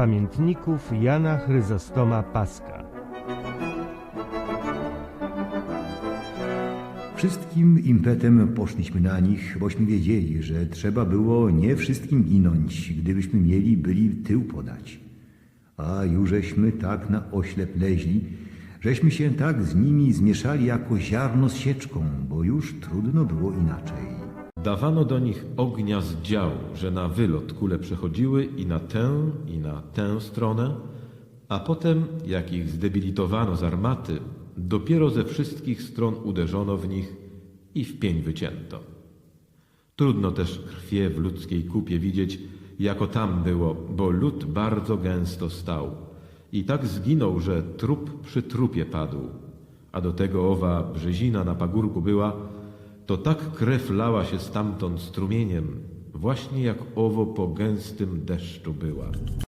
pamiętników Jana Chryzostoma Paska. Wszystkim impetem poszliśmy na nich, bośmy wiedzieli, że trzeba było nie wszystkim ginąć, gdybyśmy mieli byli tył podać. A jużeśmy tak na oślep leźli, żeśmy się tak z nimi zmieszali jako ziarno z sieczką, bo już trudno było inaczej. Dawano do nich ognia z dział, że na wylot kule przechodziły i na tę, i na tę stronę, a potem, jak ich zdebilitowano z armaty, dopiero ze wszystkich stron uderzono w nich i w pień wycięto. Trudno też krwie w ludzkiej kupie widzieć, jako tam było, bo lud bardzo gęsto stał i tak zginął, że trup przy trupie padł, a do tego owa brzezina na pagórku była, to tak krew lała się stamtąd strumieniem, właśnie jak owo po gęstym deszczu była.